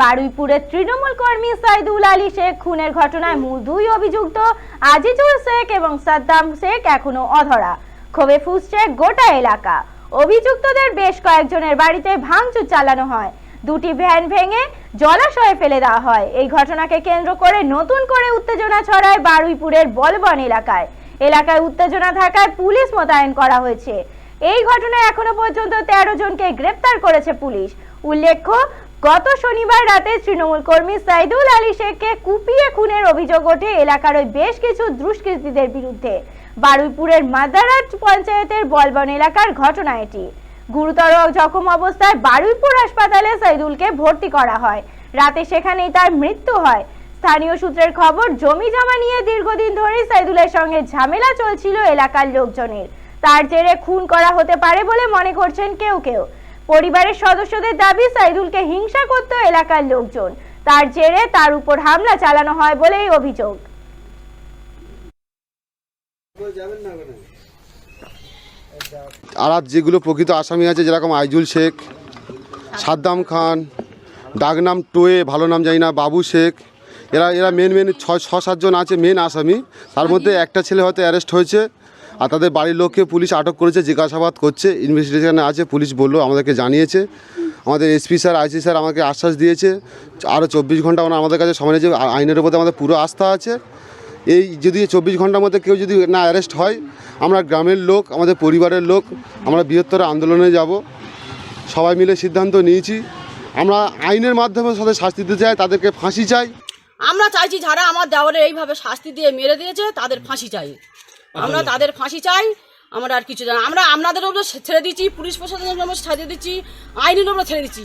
বারুইপুরের তৃণমূল কর্মী সাইদুল আলী শেখ খুনের ঘটনায় মূল দুই অভিযুক্ত আজিজুল শেখ এবং সাদ্দাম শেখ এখনও অধরা। ক্ষোভে ফুসছে গোটা এলাকা। অভিযুক্তদের বেশ কয়েকজনের বাড়িতে ভাঙচুর চালানো হয়। দুটি ভ্যান ভেঙে জলাশয়ে ফেলে দেওয়া হয়। এই ঘটনাকে কেন্দ্র করে নতুন করে উত্তেজনা ছড়ায় বারুইপুরের বলবন এলাকায়। এলাকায় উত্তেজনা থাকায় পুলিশ মোতায়েন করা হয়েছে। এই ঘটনায় এখনও পর্যন্ত তেরো জনকে গ্রেপ্তার করেছে পুলিশ। উল্লেখ্য গত শনিবার রাতে তৃণমূল কর্মী সাইদুল আলী শেখকে কুপিয়ে খুনের অভিযোগ ওঠে এলাকার ওই বেশ কিছু দুষ্কৃতীদের বিরুদ্ধে। বারুইপুরের মাদারাট পঞ্চায়েতের বলবন এলাকার ঘটনা এটি। গুরুতর জখম অবস্থায় বারুইপুর হাসপাতালে সাইদুলকে ভর্তি করা হয়। রাতে সেখানেই তার মৃত্যু হয়। স্থানীয় সূত্রের খবর, জমি জমা নিয়ে দীর্ঘদিন ধরে সাইদুলের সঙ্গে ঝামেলা চলছিল এলাকার লোকজনের। তার জেরে খুন করা হতে পারে বলে মনে করছেন কেউ কেউ। পরিবারের সদস্যদের দাবি, সাইদুলকে হিংসা করত এলাকার লোকজন। তার জেরে তার উপর হামলা চালানো হয় বলেই অভিযোগ। আর যেগুলো প্রকৃত আসামি আছে, যেরকম আইজুল শেখ, সাদ্দাম খান, ডাকনাম টোয়ে, ভালো নাম জানি না, বাবু শেখ, এরা এরা মেন মেন ছয়, ছ সাতজন আছে মেন আসামি। তার মধ্যে একটা ছেলে হয়তো অ্যারেস্ট হয়েছে। আর তাদের বাড়ির লোককে পুলিশ আটক করেছে, জিজ্ঞাসাবাদ করছে ইনভেস্টিগেশনে আছে, পুলিশ বলল, আমাদেরকে জানিয়েছে। আমাদের এসপি স্যার আইসি স্যার আমাকে আশ্বাস দিয়েছে আরও চব্বিশ ঘণ্টা ওরা আমাদের কাছে সময় নিয়েছে আইনের উপরে আমাদের পুরো আস্থা আছে। এই যদি চব্বিশ ঘণ্টার মধ্যে কেউ যদি না অ্যারেস্ট হয়, আমরা গ্রামের লোক, আমাদের পরিবারের লোক, আমরা বৃহত্তর আন্দোলনে যাব। সবাই মিলে সিদ্ধান্ত নিয়েছি, আমরা আইনের মাধ্যমে সাথে শাস্তি দিতে চাই, তাদেরকে ফাঁসি চাই। আমরা চাইছি যারা আমার দেওয়ারে এইভাবে শাস্তি দিয়ে মেরে দিয়েছে, তাদের ফাঁসি চাই। আমরা তাদের ফাঁসি চাই, আমরা আর কিছু জানি আমরা আপনাদের ছেড়ে দিচ্ছি, পুলিশ প্রশাসনের ছেড়ে দিচ্ছি, আইনের ছেড়ে দিচ্ছি।